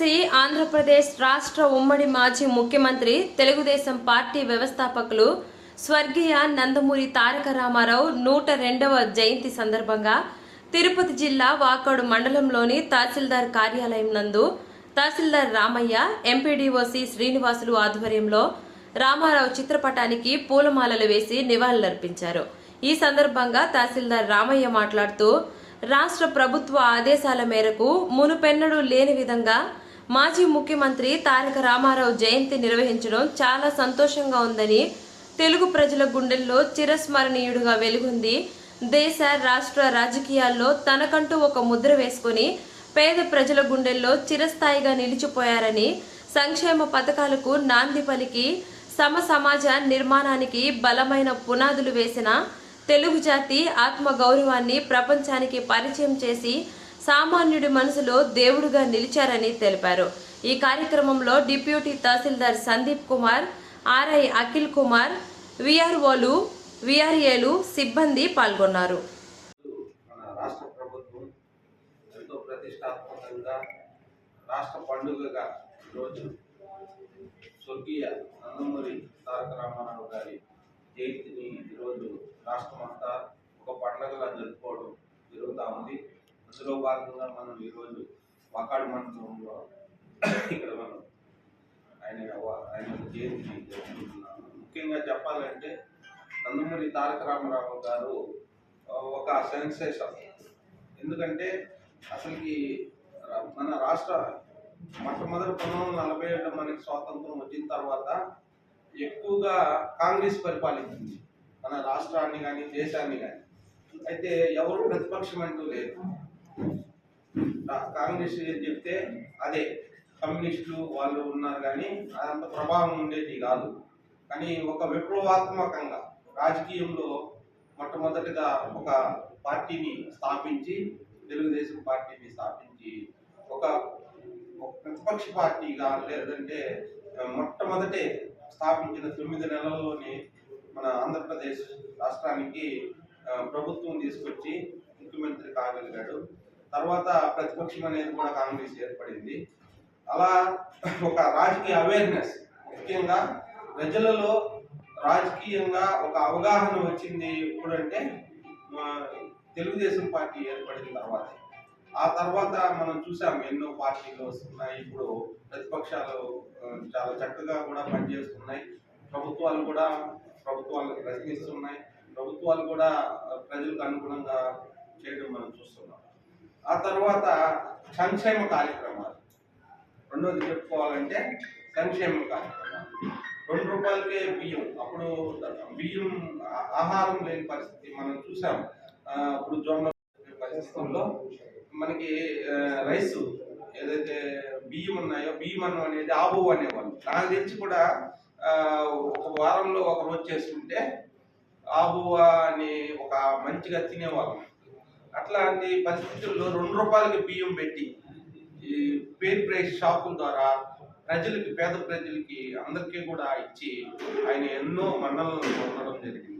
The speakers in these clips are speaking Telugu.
కార్యదర్శి ఆంధ్రప్రదేశ్ రాష్ట్ర ఉమ్మడి మాజీ ముఖ్యమంత్రి తెలుగుదేశం పార్టీ వ్యవస్థాపకులు స్వర్గీయ నందమూరి తారక రామారావు నూట రెండవ జయంతి సందర్భంగా తిరుపతి జిల్లా వాకాడు మండలంలోని తహసీల్దార్ కార్యాలయం నందు తహసీల్దార్ రామయ్య ఎంపీడీఓసి శ్రీనివాసులు ఆధ్వర్యంలో రామారావు చిత్రపటానికి పూలమాలలు వేసి నివాళులర్పించారు. ఈ సందర్భంగా తహసీల్దార్ రామయ్య మాట్లాడుతూ రాష్ట్ర ప్రభుత్వ ఆదేశాల మేరకు మునుపెన్నడూ లేని విధంగా మాజీ ముఖ్యమంత్రి తారక రామారావు జయంతి నిర్వహించడం చాలా సంతోషంగా ఉందని తెలుగు ప్రజల గుండెల్లో చిరస్మరణీయుడిగా వెలుగుంది. దేశ రాష్ట్ర రాజకీయాల్లో తనకంటూ ఒక ముద్ర వేసుకుని పేద ప్రజల గుండెల్లో చిరస్థాయిగా నిలిచిపోయారని సంక్షేమ పథకాలకు నాంది పలికి సమ సమాజ నిర్మాణానికి బలమైన పునాదులు వేసిన తెలుగు జాతి ఆత్మ గౌరవాన్ని ప్రపంచానికి పరిచయం చేసి సామాన్యుడి మనసులో దేవుడుగా నిలిచారని తెలిపారు. ఈ కార్యక్రమంలో డిప్యూటీ తహసీల్దార్ సందీప్ కుమార్ ఆర్ఐ అఖిల్ కుమార్ విఆర్ఓలు విఆర్ఏలు సిబ్బంది పాల్గొన్నారు. రాష్ట్ర ప్రభుత్వం ఎంతో ప్రతిష్టాత్మకంగా రాష్ట్ర పండుగగా ఈరోజు స్వర్గీయ నందమూరి తారక రామారావు గారి జయంతిని ఈరోజు రాష్ట్రం అంతా ఒక పండుగగా జరుపుకోవడం జరుగుతూ ఉంది. అందులో భాగంగా మనం ఈరోజు వాకాడు మండలంలో ఇక్కడ మనం ఆయన ఆయన జయంతి జరుపుకుంటున్నాము. ముఖ్యంగా చెప్పాలంటే నందమూరి తారక రామారావు గారు ఒక సెన్సేషన్. ఎందుకంటే అసలుకి మన రాష్ట్ర మొట్టమొదటి పంతొమ్మిది వందల నలభై ఏడు మనకి స్వాతంత్రం వచ్చిన తర్వాత ఎక్కువగా కాంగ్రెస్ పరిపాలించింది. మన రాష్ట్రాన్ని కానీ దేశాన్ని కానీ అయితే ఎవరు ప్రతిపక్షం అంటూ లేదు. కాంగ్రెస్ చెప్తే అదే. కమ్యూనిస్టులు వాళ్ళు ఉన్నారు కానీ అదంత ప్రభావం ఉండేది కాదు. కానీ ఒక విప్లవాత్మకంగా రాజకీయంలో మొట్టమొదటిగా ఒక పార్టీని స్థాపించి తెలుగుదేశం పార్టీని స్థాపించి ఒక ప్రతిపక్ష పార్టీగా లేదంటే మొట్టమొదటి మొట్టమొదటే స్థాపించిన తొమ్మిది నెలల్లోనే మన ఆంధ్రప్రదేశ్ రాష్ట్రానికి ప్రభుత్వం తీసుకొచ్చి ముఖ్యమంత్రి కాగలిగాడు. తర్వాత ప్రతిపక్షం అనేది కూడా కాంగ్రెస్ ఏర్పడింది. అలా ఒక రాజకీయ అవేర్నెస్ ముఖ్యంగా ప్రజలలో రాజకీయంగా ఒక అవగాహన వచ్చింది ఎప్పుడంటే తెలుగుదేశం పార్టీ ఏర్పడిన తర్వాత. ఆ తర్వాత మనం చూసాం ఎన్నో పార్టీలు వస్తున్నాయి. ఇప్పుడు ప్రతిపక్షాలు చాలా చక్కగా కూడా పనిచేస్తున్నాయి. ప్రభుత్వాలు కూడా ప్రభుత్వాలు ప్రశ్నిస్తున్నాయి. ప్రభుత్వాలు కూడా ప్రజలకు అనుగుణంగా చేయడం మనం చూస్తున్నాం. ఆ తర్వాత సంక్షేమ కార్యక్రమాలు. రెండోది చెప్పుకోవాలంటే సంక్షేమ కార్యక్రమాలు. రెండు రూపాయలకే బియ్యం. అప్పుడు బియ్యం ఆహారం లేని పరిస్థితి మనం చూసాం. ఇప్పుడు అప్పుడు జొన్న పరిస్థితుల్లో మనకి రైస్ ఏదైతే బియ్యం ఉన్నాయో బియ్యం అన్నం అనేది ఆబు అనేవాళ్ళు. నాకు తెలిసి కూడా ఒక వారంలో ఒక రోజు చేసుకుంటే ఆబువా అని ఒక మంచిగా తినేవాళ్ళం. అట్లాంటి పరిస్థితుల్లో రెండు రూపాయలకి బియ్యం పెట్టి ఈ పేర్ ప్రైస్ షాపుల ద్వారా ప్రజలకి పేద ప్రజలకి అందరికీ కూడా ఇచ్చి ఆయన ఎన్నో మన్నలను పొందడం జరిగింది.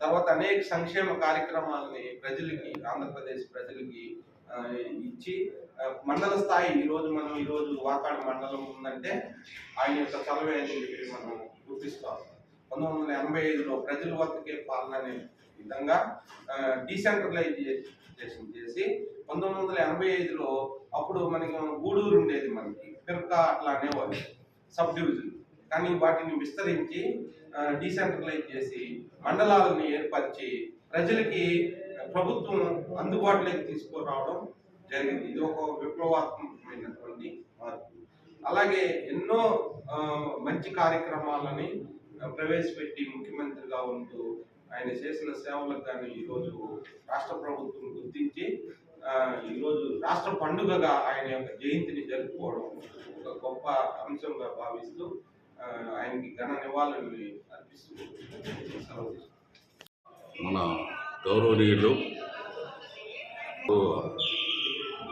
తర్వాత అనేక సంక్షేమ కార్యక్రమాలని ప్రజలకి ఆంధ్రప్రదేశ్ ప్రజలకి ఇచ్చి మండల స్థాయి ఈరోజు మనం ఈరోజు వాకాడు మండలం ఉందంటే ఆయన యొక్క చలవే అని చెప్పి మనం గుర్తిస్తాం పంతొమ్మిది వందల ఎనభై ఐదులో ప్రజల వద్దకే పాలన అనేది విధంగా డీసెంట్రలైజేషన్ చేసి పంతొమ్మిది వందల ఎనభై ఐదులో అప్పుడు మనకి గూడూరు ఉండేది మనకి పిర్కా అట్లా అనేవాళ్ళు సబ్ డివిజన్ కానీ వాటిని విస్తరించి డీసెంట్రలైజ్ చేసి మండలాలను ఏర్పరిచి ప్రజలకి ప్రభుత్వం అందుబాటులోకి తీసుకురావడం జరిగింది. ఇది ఒక విప్లవాత్మకమైనటువంటి మార్పు. అలాగే ఎన్నో మంచి కార్యక్రమాలని ప్రవేశపెట్టి ముఖ్యమంత్రిగా ఉంటూ ఆయన చేసిన సేవలకు కానీ ఈరోజు రాష్ట్ర ప్రభుత్వం గుర్తించి ఈరోజు రాష్ట్ర పండుగగా ఆయన యొక్క జయంతిని జరుపుకోవడం ఒక గొప్ప అంశంగా భావిస్తూ ఆయనకి ఘన నివాళుల్ని అర్పిస్తూ మన గౌరవనీయులు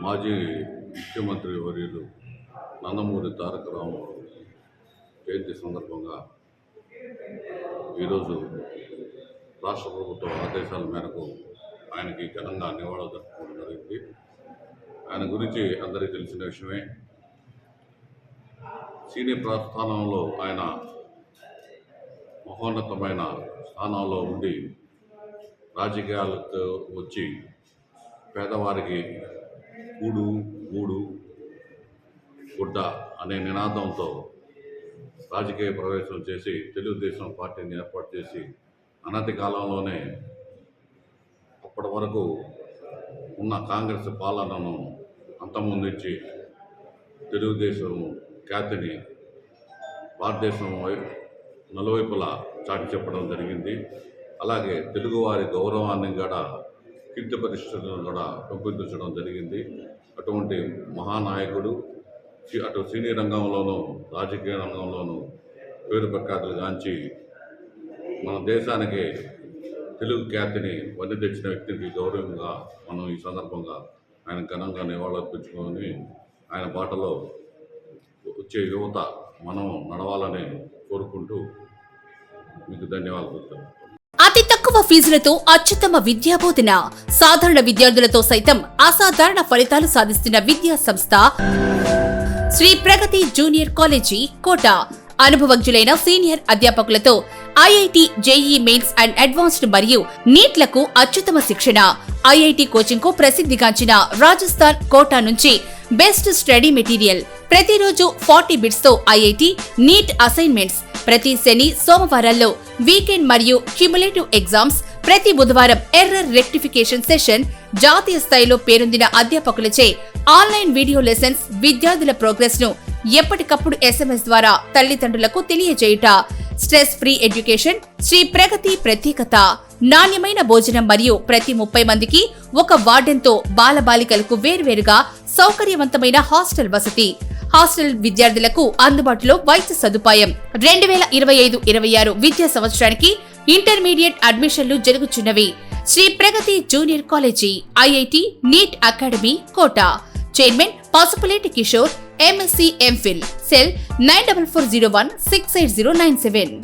మాజీ ముఖ్యమంత్రి వర్యులు నందమూరి తారక రామారావు జయంతి సందర్భంగా ఈరోజు రాష్ట్ర ప్రభుత్వ ఆదేశాల మేరకు ఆయనకి ఘనంగా నివాళులు జరుపుకోవడం జరిగింది. ఆయన గురించి అందరికీ తెలిసిన విషయమే. సీనియర్ ప్రస్థానంలో ఆయన మహోన్నతమైన స్థానంలో ఉండి రాజకీయాలకు వచ్చి పేదవారికి కూడు గూడు గుడ్డ అనే నినాదంతో రాజకీయ ప్రవేశం చేసి తెలుగుదేశం పార్టీని ఏర్పాటు చేసి అనతి కాలంలోనే అప్పటి వరకు ఉన్న కాంగ్రెస్ పాలనను అంతమొందించి తెలుగుదేశం ఖ్యాతిని భారతదేశం వైపు నలువైపులా చాటి చెప్పడం జరిగింది. అలాగే తెలుగువారి గౌరవాన్ని కూడా కీర్తి పరిస్థితులను కూడా పెంపొందించడం జరిగింది. అటువంటి మహానాయకుడు అటు సినీ రంగంలోనూ రాజకీయ రంగంలోనూ పేరు ప్రఖ్యాతులు గాంచి మన దేశానికి తెలుగు ఖ్యాతిని వన్ని తెచ్చిన వ్యక్తికి గౌరవంగా మనం ఈ సందర్భంగా ఆయన ఘనంగా నివాళులర్పించుకొని ఆయన బాటలో వచ్చే యువత మనం నడవాలని కోరుకుంటూ మీకు ధన్యవాదాలు అతి తక్కువ ఫీజులతో అత్యుత్తమ విద్యాబోధన సాధారణ విద్యార్థులతో సైతం అసాధారణ ఫలితాలు సాధిస్తున్న విద్యా సంస్థ శ్రీ ప్రగతి జూనియర్ కాలేజీ కోట. అనుభవజ్ఞులైన senior అధ్యాపకులతో IIT JEE mains and advanced మరియు నీట్లకు అత్యుత్తమ శిక్షణ. ఐఐటి కోచింగ్కు ప్రసిద్ధిగాంచిన రాజస్థాన్ కోటా నుంచి బెస్ట్ స్టడీ మెటీరియల్. ప్రతిరోజు ఫార్టీ బిట్స్తో ఐఐటి నీట్ అసైన్మెంట్స్. ప్రతి శని సోమవారాల్లో వీకెండ్ మరియు క్యుములేటివ్ ఎగ్జామ్స్. ప్రతి బుధవారం ఎర్రర్ రెక్టిఫికేషన్ సెషన్. జాతీయ స్థాయిలో పేరొందిన అధ్యాపకులచే ఆన్లైన్ వీడియో లెసన్స్ విద్యార్థుల ప్రోగ్రెస్ను ఎప్పటికప్పుడు ఎస్ఎంఎస్ ద్వారా తల్లిదండ్రులకు తెలియజేయుట. Stress free education Shri Pragati ప్రత్యేకత నాణ్యమైన భోజనం మరియు ప్రతి ముప్పై మందికి ఒక వార్డెన్తో బాలబాలికలకు వేర్వేరుగా సౌకర్యవంతమైన హాస్టల్ వసతి. హాస్టల్ విద్యార్థులకు అందుబాటులో వైద్య సదుపాయం. రెండు వేల ఇరవై ఐదు ఇరవై ఆరు విద్యా సంవత్సరానికి ఇంటర్మీడియట్ అడ్మిషన్లు జరుగుచున్నవి. Shri Pragati junior college IIT NEET academy Kota. Chairman Pasupuleti Kishore MSc MPhil cell nine double four zero one six eight zero nine seven